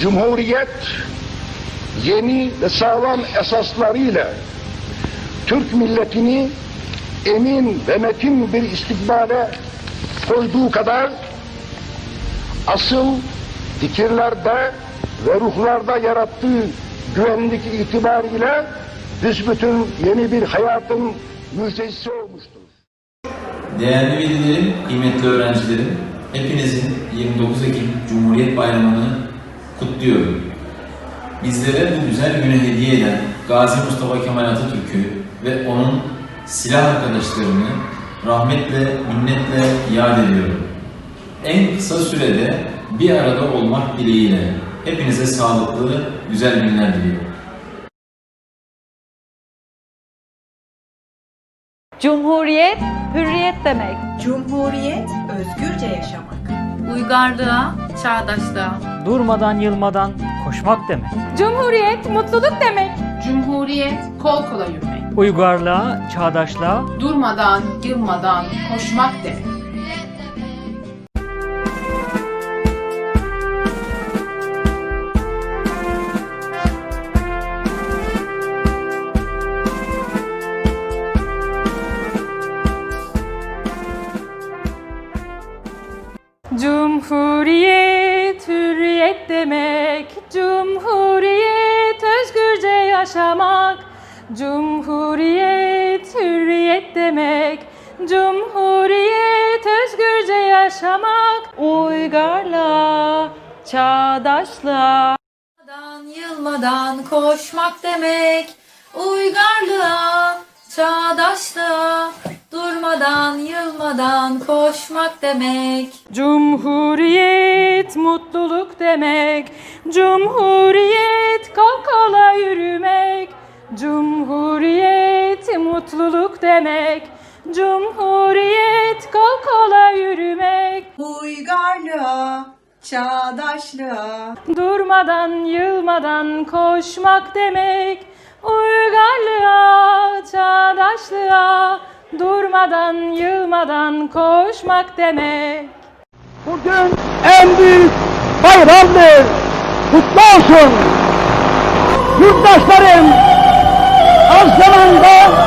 Cumhuriyet yeni ve sağlam esaslarıyla Türk milletini emin ve metin bir istikbale koyduğu kadar asıl fikirlerde ve ruhlarda yarattığı güvenlik itibariyle büsbütün yeni bir hayatın müjdecisi olmuştur. Değerli velilerim, kıymetli öğrencilerim, hepinizin 29 Ekim Cumhuriyet Bayramı'nı kutluyorum. Bizlere bu güzel günü hediye eden Gazi Mustafa Kemal Atatürk'ü ve onun silah arkadaşlarını rahmetle, minnetle yad ediyorum. En kısa sürede bir arada olmak dileğiyle hepinize sağlıklı, güzel günler diliyorum. Cumhuriyet, hürriyet demek. Cumhuriyet özgürce yaşamak. Uygarlığa, çağdaşlığa. durmadan yılmadan koşmak demek. Cumhuriyet, mutluluk demek. Cumhuriyet kol kola yürümek. Uygarlığa, çağdaşlığa, Durmadan, yılmadan koşmak demek. Cumhuriyet, hürriyet demek. Cumhuriyet, özgürce yaşamak. Cumhuriyet, hürriyet demek. Cumhuriyet, özgürce yaşamak. Uygarlığa, çağdaşlığa. Yılmadan, yılmadan koşmak demek. Uygarlığa, yılmadan koşmak demek. Cumhuriyet mutluluk demek. Cumhuriyet kol kola yürümek. Cumhuriyet mutluluk demek. Cumhuriyet kol kola yürümek. Uygarlığa, çağdaşlığa. Durmadan yılmadan koşmak demek. Uygarlığa, çağdaşlığa. Durmadan yılmadan koşmak demek. Bugün en büyük bayramdır. Kutlu olsun. Yurttaşlarım az zamanda